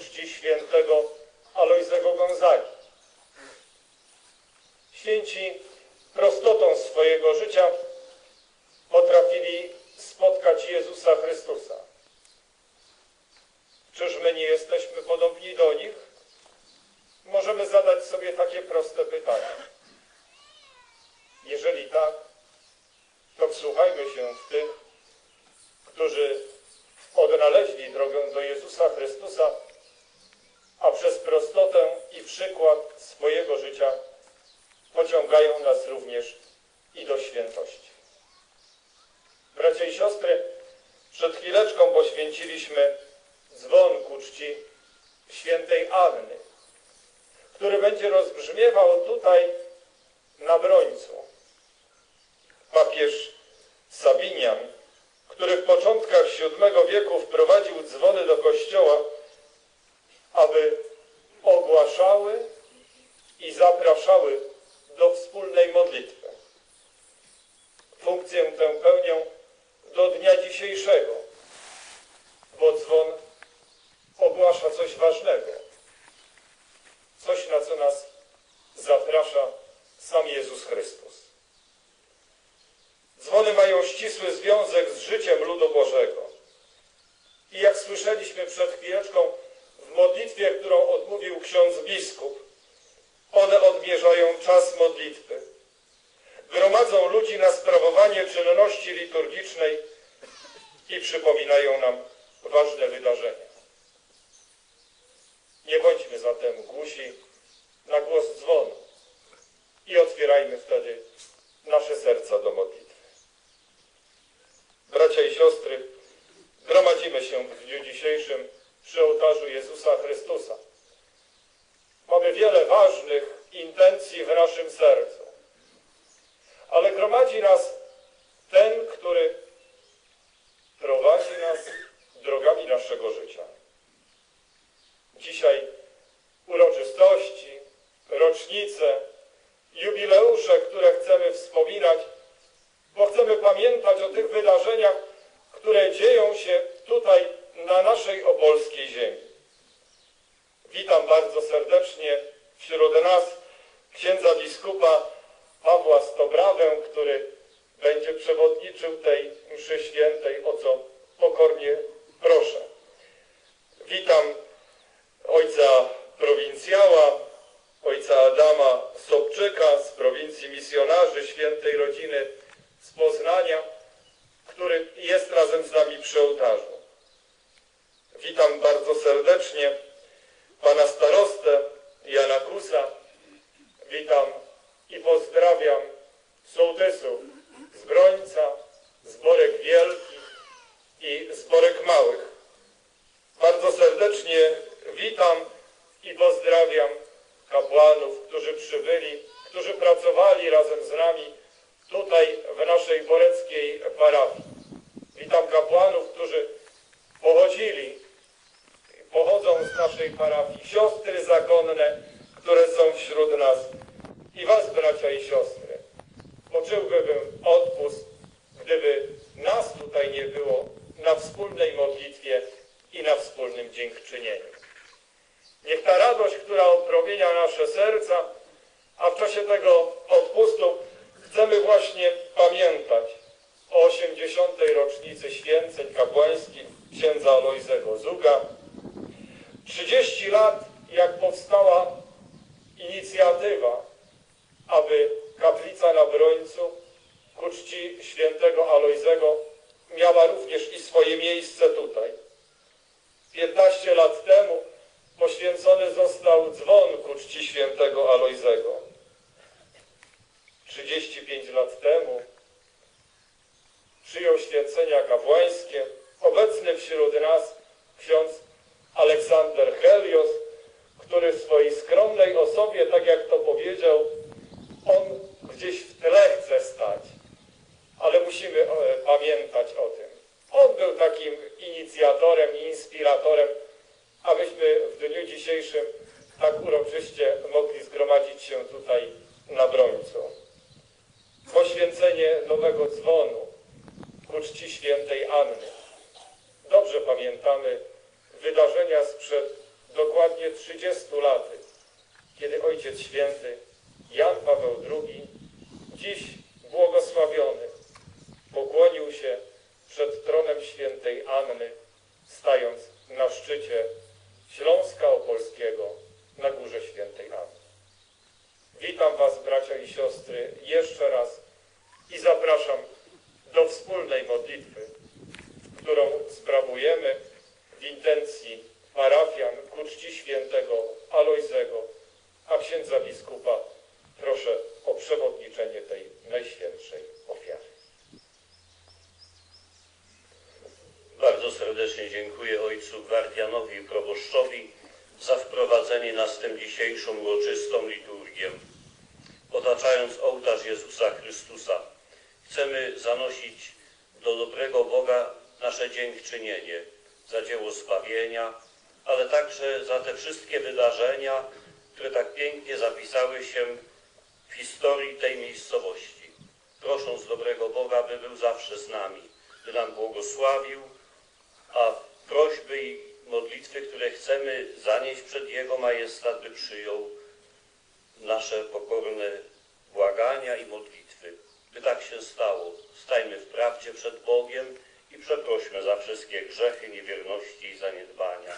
odpuście ku czci świętego Alojzego Gonzagi. Święci prostotą swojego życia potrafili spotkać Jezusa Chrystusa. Czyż my nie jesteśmy podobni do nich? Możemy zadać sobie takie proste pytanie. Jeżeli tak, to wsłuchajmy się w tych, którzy odnaleźli drogę do Jezusa Chrystusa, a przez prostotę i przykład swojego życia pociągają nas również i do świętości. Bracia i siostry, przed chwileczką poświęciliśmy dzwon ku czci świętej Anny, który będzie rozbrzmiewał tutaj na Brońcu. Papież Sabinian, który w początkach VII wieku wprowadził dzwony do kościoła, aby ogłaszały i zapraszały do wspólnej modlitwy. Funkcję tę pełnią do dnia dzisiejszego, bo dzwon ogłasza coś ważnego, coś na co nas zaprasza sam Jezus Chrystus. Dzwony mają ścisły związek z życiem ludu Bożego. I jak słyszeliśmy przed chwileczką w modlitwie, którą odmówił ksiądz biskup, one odmierzają czas modlitwy. Gromadzą ludzi na sprawowanie czynności liturgicznej i przypominają nam ważne wydarzenia. Nie bądźmy zatem głusi na głos dzwonu i otwierajmy wtedy nasze serca do modlitwy. Bracia i siostry, gromadzimy się w dniu dzisiejszym przy ołtarzu Jezusa Chrystusa. Mamy wiele ważnych intencji w naszym sercu, ale gromadzi nas ten, który prowadzi nas drogami naszego życia. Dzisiaj uroczystości, rocznice, jubileusze, które chcemy wspominać, bo chcemy pamiętać o tych wydarzeniach, które dzieją się tutaj na naszej opolskiej ziemi. Witam bardzo serdecznie wśród nas księdza biskupa Pawła Stobrawę, który będzie przewodniczył tej mszy świętej, o co pokornie proszę. Witam ojca prowincjała, ojca Adama Sobczyka z prowincji misjonarzy świętej rodziny z Poznania, który jest razem z nami przy ołtarzu. Witam bardzo serdecznie pana starostę Jana Kusa. Witam i pozdrawiam sołtysów z Brońca, Zborek Wielkich i Zborek Małych. Bardzo serdecznie witam i pozdrawiam kapłanów, którzy przybyli, którzy pracowali razem z nami tutaj w naszej boreckiej parafii. Witam kapłanów, którzy pochodzili, pochodzą z naszej parafii, siostry zakonne, które są wśród nas i was, bracia i siostry. Poczułbym odpust, gdyby nas tutaj nie było na wspólnej modlitwie i na wspólnym dziękczynieniu. Niech ta radość, która odpromienia nasze serca, a w czasie tego odpustu chcemy właśnie pamiętać o 80. rocznicy święceń kapłańskich księdza Alojzego Zuga. 30 lat, jak powstała inicjatywa, aby kaplica na Brońcu ku czci świętego Alojzego miała również i swoje miejsce tutaj. 15 lat temu poświęcony został dzwon ku czci świętego Alojzego. 35 lat temu przyjął święcenia kapłańskie obecny wśród nas ksiądz Aleksander Helios, który w swojej skromnej osobie, tak jak to powiedział, on gdzieś w tle chce stać, ale musimy e, pamiętać o tym. On był takim inicjatorem i inspiratorem, abyśmy w dniu dzisiejszym tak uroczyście mogli zgromadzić się tutaj na Brońcu. Poświęcenie nowego dzwonu ku czci świętej Anny. Dobrze pamiętamy wydarzenia sprzed dokładnie 30 lat, kiedy Ojciec Święty Jan Paweł II, dziś błogosławiony, pokłonił się przed tronem świętej Anny, stając na szczycie Śląska Opolskiego na Górze Świętej Anny. Witam Was, bracia i siostry, jeszcze raz i zapraszam do wspólnej modlitwy, którą sprawujemy w intencji parafian ku czci świętego Alojzego, a księdza biskupa proszę o przewodniczenie tej najświętszej ofiary. Bardzo serdecznie dziękuję ojcu Gwardianowi i proboszczowi za wprowadzenie nas w tę dzisiejszą uroczystą liturgię. Otaczając ołtarz Jezusa Chrystusa, chcemy zanosić do dobrego Boga nasze dziękczynienie za dzieło zbawienia, ale także za te wszystkie wydarzenia, które tak pięknie zapisały się w historii tej miejscowości. Prosząc dobrego Boga, by był zawsze z nami, by nam błogosławił, a prośby i modlitwy, które chcemy zanieść przed Jego Majestat, by przyjął nasze pokorne błagania i modlitwy. By tak się stało, stajmy w prawdzie przed Bogiem i przeprośmy za wszystkie grzechy, niewierności i zaniedbania.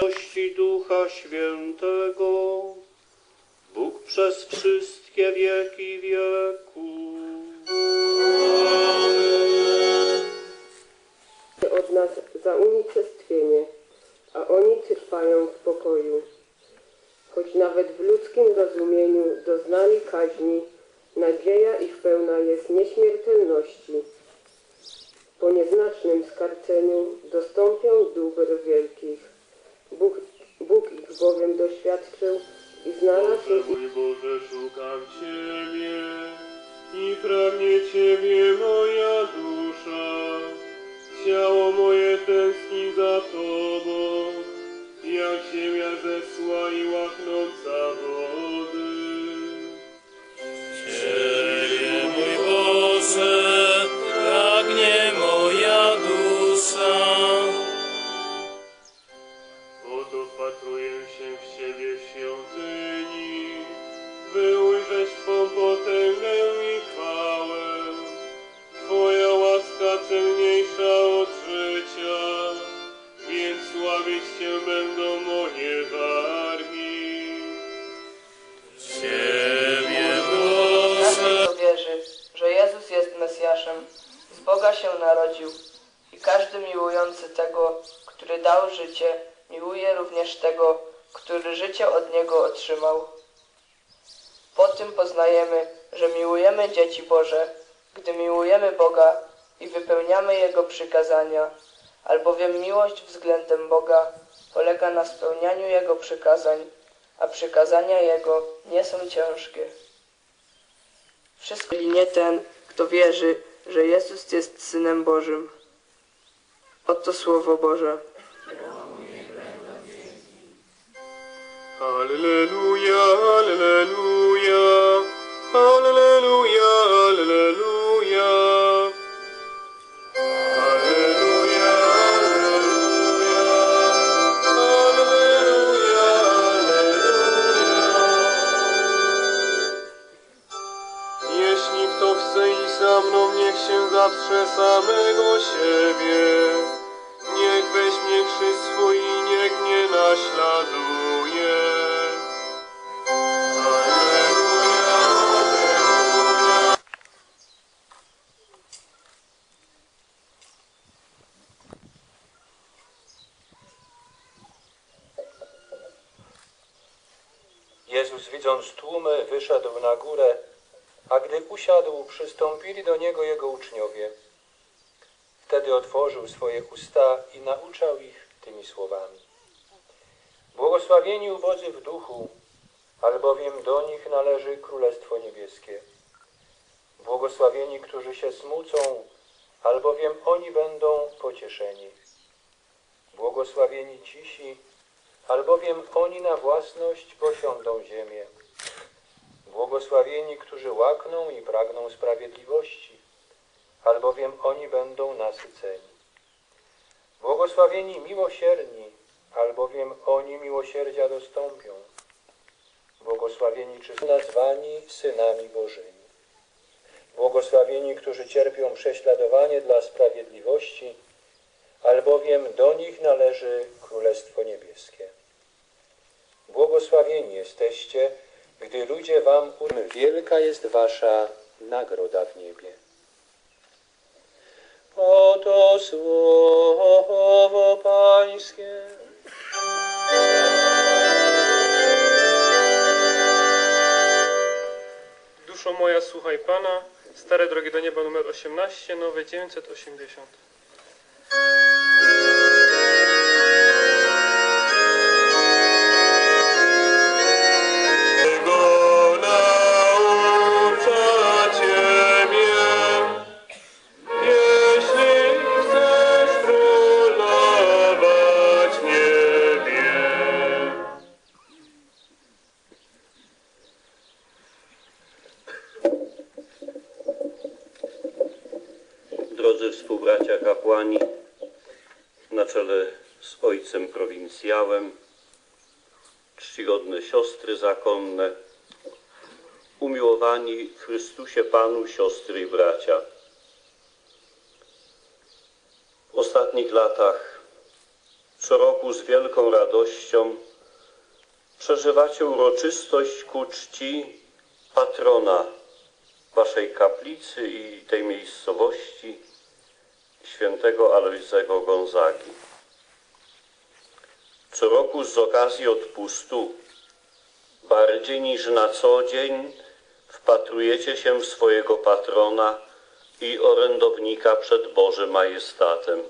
Bożości Ducha Świętego, Bóg przez wszystkie wieki wieku. od nas za unicestwienie, a oni trwają w pokoju. Choć nawet w ludzkim rozumieniu doznali kaźni, nadzieja ich pełna jest nieśmiertelności. Po nieznacznym skarceniu dostąpią dóbr wielkich. Bóg, Bóg ich bowiem doświadczył i znalazł ich Mój Boże, szukam Ciebie i pragnie Ciebie moja dusza. Ciało moje tęskni za Tobą, jak ziemia zesła i łachnąca wody. Z Boga się narodził i każdy miłujący tego, który dał życie, miłuje również tego, który życie od Niego otrzymał. Po tym poznajemy, że miłujemy dzieci Boże, gdy miłujemy Boga i wypełniamy Jego przykazania, albowiem miłość względem Boga polega na spełnianiu Jego przykazań, a przykazania Jego nie są ciężkie. Wszystko i nie ten, kto wierzy, że Jezus jest Synem Bożym. Oto Słowo Boże. Alleluja, alleluja, alleluja, alleluja. Zaprze samego siebie. Niech weźmie krzyż swój i niech mnie naśladuje. Jezus widząc tłumy wyszedł na górę, a gdy usiadł, przystąpili do Niego Jego uczniowie. Wtedy otworzył swoje usta i nauczał ich tymi słowami. Błogosławieni ubodzy w duchu, albowiem do nich należy Królestwo Niebieskie. Błogosławieni, którzy się smucą, albowiem oni będą pocieszeni. Błogosławieni cisi, albowiem oni na własność posiądą ziemię. Błogosławieni, którzy łakną i pragną sprawiedliwości, albowiem oni będą nasyceni. Błogosławieni miłosierni, albowiem oni miłosierdzia dostąpią. Błogosławieni, czy nazwani synami Bożymi. Błogosławieni, którzy cierpią prześladowanie dla sprawiedliwości, albowiem do nich należy Królestwo Niebieskie. Błogosławieni jesteście, gdy ludzie wam urmy. Wielka jest wasza nagroda w niebie. Oto słowo Pańskie. Duszo moja, słuchaj Pana. Stare drogi do nieba numer 18, nowe 980. Drodzy współbracia kapłani, na czele z ojcem prowincjałem, czcigodne siostry zakonne, umiłowani w Chrystusie Panu siostry i bracia. W ostatnich latach co roku z wielką radością przeżywacie uroczystość ku czci patrona waszej kaplicy i tej miejscowości, świętego Alojzego Gonzagi. Co roku z okazji odpustu, bardziej niż na co dzień, wpatrujecie się w swojego patrona i orędownika przed Bożym majestatem.